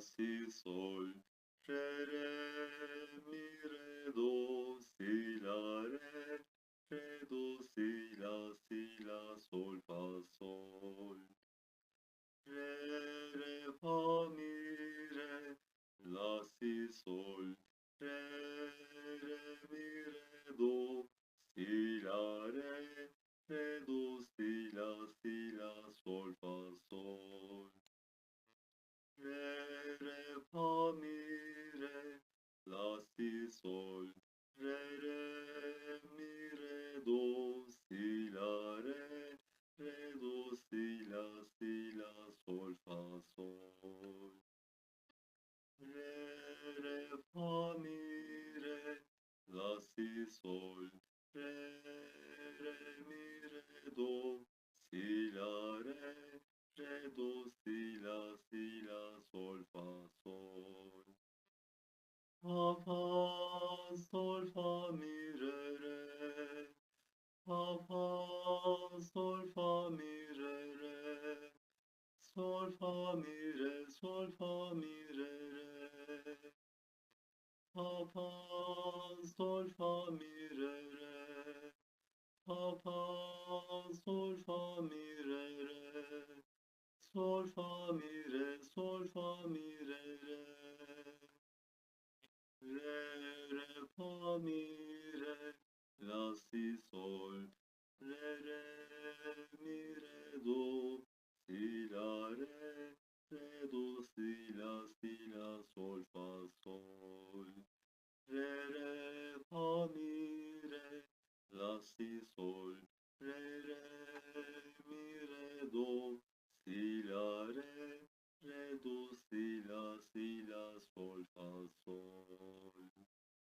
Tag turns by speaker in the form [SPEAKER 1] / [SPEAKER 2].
[SPEAKER 1] si, sol, re, re, mi, re, do, si, la, re, re, do, si, la, si, la, sol, fa, sol. Re, re, fa, mi, re, la, si, sol, sol, re, re, mi, re, do, si, la, re, re, do, si, la, si, la, sol, fa, sol. Fa, fa, sol, fa, mi, re, re. Fa, fa, sol, fa, mi, re, re. Sol, fa, mi, re, sol, fa, mi, re. Do, si, la, si, la, sol, fa, sol. si sol re re mi re do.